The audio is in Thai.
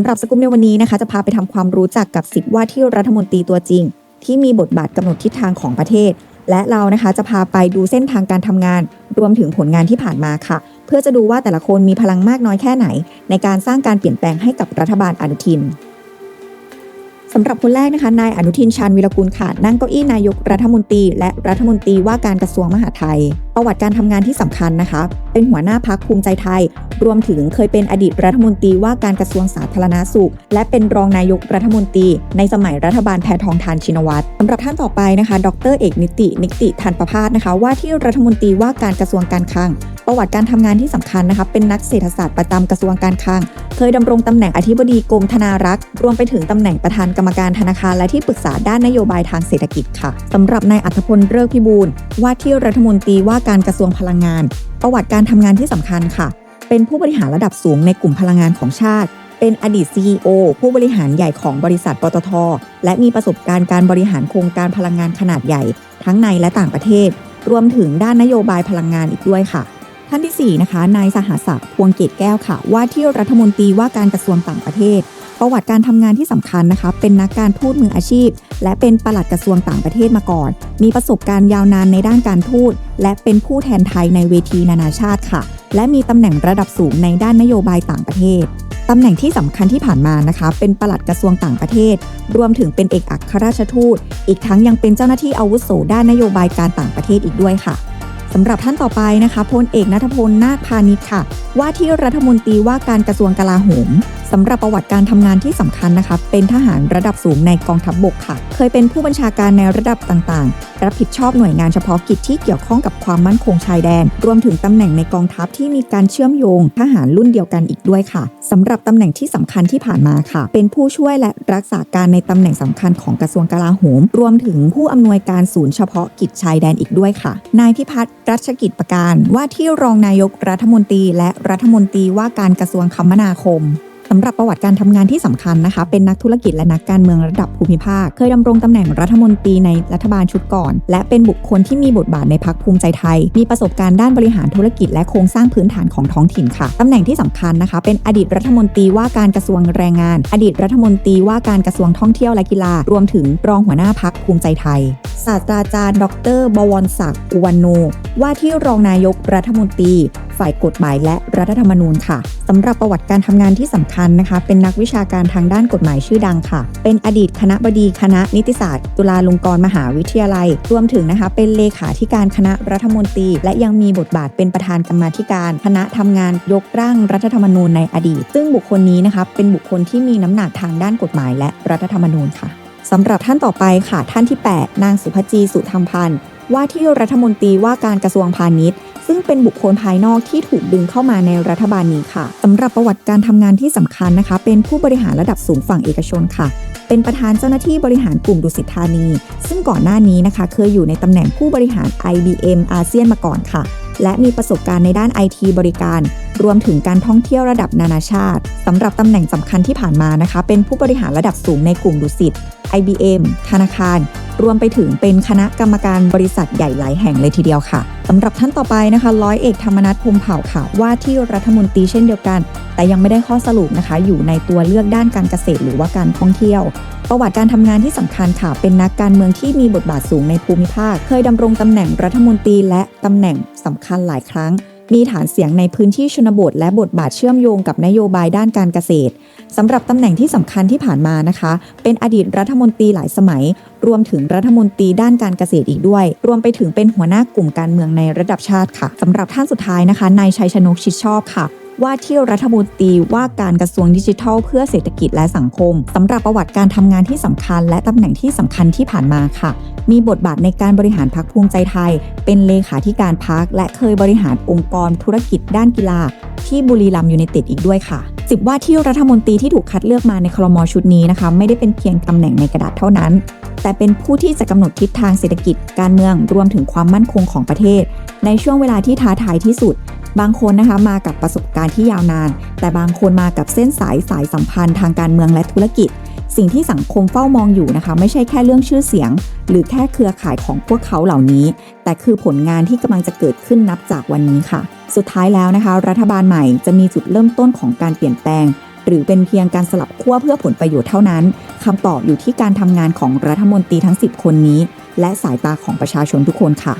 ำหรับสกุปในวันนี้นะคะ จะพาไปทำความรู้จักกับสิบว่าที่รัฐมนตรีตัวจริง ที่มีบทบาทกำหนดทิศทางของประเทศ และเรานะคะจะพาไปดูเส้นทางการทำงาน รวมถึงผลงานที่ผ่านมาค่ะ เพื่อจะดูว่าแต่ละคนมีพลังมากน้อยแค่ไหน ในการสร้างการเปลี่ยนแปลงให้กับรัฐบาลอนุทิน สำหรับคนแรกนะคะ นายอนุทินชาญวิรกุลค่ะ นั่งเก้าอี้นายกรัฐมนตรี และรัฐมนตรีว่าการกระทรวงมหาดไทย ประวัติการทำงานที่สำคัญนะคะ เป็นหัวหน้าพักภูมิใจไทย รวมถึงเคยเป็นอดีตรัฐมนตรีว่าการกระทรวงสาธารณาสุข และเป็นรองนายกรัฐมนตรี ในสมัยรัฐบาลแพทองทานชินวัตรสำหรับท่านต่อไปนะคะ ดรเอกนิติ นิติทันประพาสนะคะ ว่าที่รัฐมนตรีว่าการกระทรวงการคลัง ประวัติการทำงานที่สำคัญนะคะ เป็นนักเศรษฐศาสตร์ประจำกระทรวงการคลัง เคยดำรงตำแหน่งอธิบดีกรมธนารักษ์ รวมไปถึงตำแหน่งประธานกรรมการธนาคารและที่ปรึกษาด้านนโยบายทางเศรษฐกิจค่ะสำหรับนายอัธพลเลิกพิบูลว่าที่รัฐมนตรีว่าการกระทรวงพลังงาน ประวัติการทำงานที่สำคัญค่ะ เป็นผู้บริหารระดับสูงในกลุ่มพลังงานของชาติ เป็นอดีต CEO ผู้บริหารใหญ่ของบริษัทปตท และมีประสบการณ์การบริหารโครงการพลังงานขนาดใหญ่ ทั้งในและต่างประเทศ รวมถึงด้านนโยบายพลังงานอีกด้วยค่ะ ท่านที่ 4 นะคะนายสหศักดิ์พวงเกตแก้วค่ะ ว่าที่รัฐมนตรีว่าการกระทรวงต่างประเทศ ประวัติการทำงานที่สำคัญนะคะ เป็นนักการทูตมืออาชีพ และเป็นปลัดกระทรวงต่างประเทศมาก่อน มีประสบการณ์ยาวนานในด้านการทูต และเป็นผู้แทนไทยในเวทีนานาชาติค่ะ และมีตำแหน่งระดับสูงในด้านนโยบายต่างประเทศตำแหน่งที่สำคัญที่ผ่านมานะคะ เป็นปลัดกระทรวงต่างประเทศ รวมถึงเป็นเอกอัครราชทูต อีกทั้งยังเป็นเจ้าหน้าที่อาวุโสด้านนโยบายการต่างประเทศอีกด้วยค่ะ สำหรับท่านต่อไปนะคะพลเอกนัทพลนาคพาณิชย์ค่ะว่าที่รัฐมนตรีว่าการกระทรวงกลาโหมสำหรับประวัติการทำงานที่สำคัญนะคะ เป็นทหารระดับสูงในกองทัพบบกค่ะ เคยเป็นผู้บัญชาการในระดับต่างๆ รับผิดชอบหน่วยงานเฉพาะกิจที่เกี่ยวข้องกับความมั่นคงชายแดน รวมถึงตำแหน่งในกองทัพที่มีการเชื่อมโยงทหารรุ่นเดียวกันอีกด้วยค่ะสำหรับตำแหน่งที่สำคัญที่ผ่านมาค่ะ เป็นผู้ช่วยและรักษาการในตำแหน่งสำคัญของกระทรวงกลาโหม รวมถึงผู้อำนวยการศูนย์เฉพาะกิจชายแดนอีกด้วยค่ะ นายพิพัฒน์รัชกิจประการว่าที่รองนายกรัฐมนตรีและรัฐมนตรีว่าการกระทรวงคมนาคมสำหรับประวัติการทำงานที่สำคัญนะคะ เป็นนักธุรกิจและนักการเมืองระดับภูมิภาค เคยดำรงตำแหน่งรัฐมนตรีในรัฐบาลชุดก่อน และเป็นบุคคลที่มีบทบาทในพักภูมิใจไทย มีประสบการณ์ด้านบริหารธุรกิจและโครงสร้างพื้นฐานของท้องถิ่นค่ะตำแหน่งที่สำคัญนะคะ เป็นอดีตรัฐมนตรีว่าการกระทรวงแรงงาน อดีตรัฐมนตรีว่าการกระทรวงท่องเที่ยวและกีฬา รวมถึงรองหัวหน้าพักภูมิใจไทย ศาสตราจารย์ ดร บวรศักดิ์อุวันโนว่าที่รองนายกรัฐมนตรี ฝ่ายกฎหมายและรัฐธรรมนูญค่ะสำหรับประวัติการทำงานที่สำคัญนะคะ เป็นนักวิชาการทางด้านกฎหมายชื่อดังค่ะ เป็นอดีตคณะบดีคณะนิติศาสตร์ จุฬาลงกรณ์มหาวิทยาลัย รวมถึงนะคะ เป็นเลขาธิการคณะรัฐมนตรี และยังมีบทบาทเป็นประธานกรรมาธิการ คณะทำงานยกร่างรัฐธรรมนูญในอดีต ซึ่งบุคคลนี้นะคะเป็นบุคคลที่มีน้ำหนักทางด้านกฎหมายและรัฐธรรมนูญค่ะสำหรับท่านต่อไปค่ะ ท่านที่ 8 นางสุภจีสุธรรมพันธ์ว่าที่รัฐมนตรีว่าการกระทรวงพาณิชย์ ซึ่งเป็นบุคคลภายนอกที่ถูกดึงเข้ามาในรัฐบาลนี้ค่ะสำหรับประวัติการทำงานที่สำคัญนะคะ เป็นผู้บริหารระดับสูงฝั่งเอกชนค่ะ เป็นประธานเจ้าหน้าที่บริหารกลุ่มดุสิตธานี ซึ่งก่อนหน้านี้นะคะ เคยอยู่ในตำแหน่งผู้บริหาร IBM อาเซียนมาก่อนค่ะ และมีประสบการณ์ในด้าน IT บริการรวมถึงการท่องเที่ยวระดับนานาชาติสำหรับตำแหน่งสำคัญที่ผ่านมานะคะ เป็นผู้บริหารระดับสูงในกลุ่มดุสิต IBM ธนาคาร รวมไปถึงเป็นคณะกรรมการบริษัทใหญ่หลายแห่งเลยทีเดียวค่ะสำหรับท่านต่อไปนะคะร้อยเอกธรรมนัฐพมเผ่าค่ะ ว่าที่รัฐมนตรีเช่นเดียวกัน แต่ยังไม่ได้ข้อสรุปนะคะ อยู่ในตัวเลือกด้านการเกษตรหรือว่าการท่องเที่ยว ประวัติการทำงานที่สำคัญค่ะ เป็นนักการเมืองที่มีบทบาทสูงในภูมิภาค เคยดำรงตำแหน่งรัฐมนตรีและตำแหน่งสำคัญหลายครั้ง มีฐานเสียงในพื้นที่ชนบทและบทบาทเชื่อมโยงกับนโยบายด้านการเกษตรสำหรับตำแหน่งที่สำคัญที่ผ่านมานะคะ เป็นอดีตรัฐมนตรีหลายสมัย รวมถึงรัฐมนตรีด้านการเกษตรอีกด้วย รวมไปถึงเป็นหัวหน้ากลุ่มการเมืองในระดับชาติค่ะสำหรับท่านสุดท้ายนะคะนายชัยชนกชิดชอบค่ะ ว่าที่รัฐมนตรีว่าการกระทรวงดิจิทัล เพื่อเศรษฐกิจและสังคมสำหรับประวัติการทำงานที่สำคัญ และตำแหน่งที่สำคัญที่ผ่านมาค่ะ มีบทบาทในการบริหารพักภูมิใจไทย เป็นเลขาธิการพักและเคยบริหารองค์กรธุรกิจด้านกีฬา ที่บุรีรัมย์ยูไนเต็ดอีกด้วยค่ะสิบว่าที่รัฐมนตรีที่ถูกคัดเลือกมาในครมชุดนี้นะคะ ไม่ได้เป็นเพียงตำแหน่งในกระดาษเท่านั้น แต่เป็นผู้ที่จะกำหนดทิศทางเศรษฐกิจการเมืองรวมถึงความมั่นคงของประเทศ ในช่วงเวลาที่ท้าทายที่สุด บางคนนะคะมากับประสบการณ์ที่ยาวนาน แต่บางคนมากับเส้นสายสายสัมพันธ์ทางการเมืองและธุรกิจ สิ่งที่สังคมเฝ้ามองอยู่นะคะ ไม่ใช่แค่เรื่องชื่อเสียง หรือแค่เครือข่ายของพวกเขาเหล่านี้ แต่คือผลงานที่กำลังจะเกิดขึ้นนับจากวันนี้ค่ะ สุดท้ายแล้วนะคะ รัฐบาลใหม่จะมีจุดเริ่มต้นของการเปลี่ยนแปลง หรือเป็นเพียงการสลับขั้วเพื่อผลประโยชน์เท่านั้นคำตอบอยู่ที่การทำงานของรัฐมนตรีทั้ง 10 คนนี้ และสายตาของประชาชนทุกคนค่ะ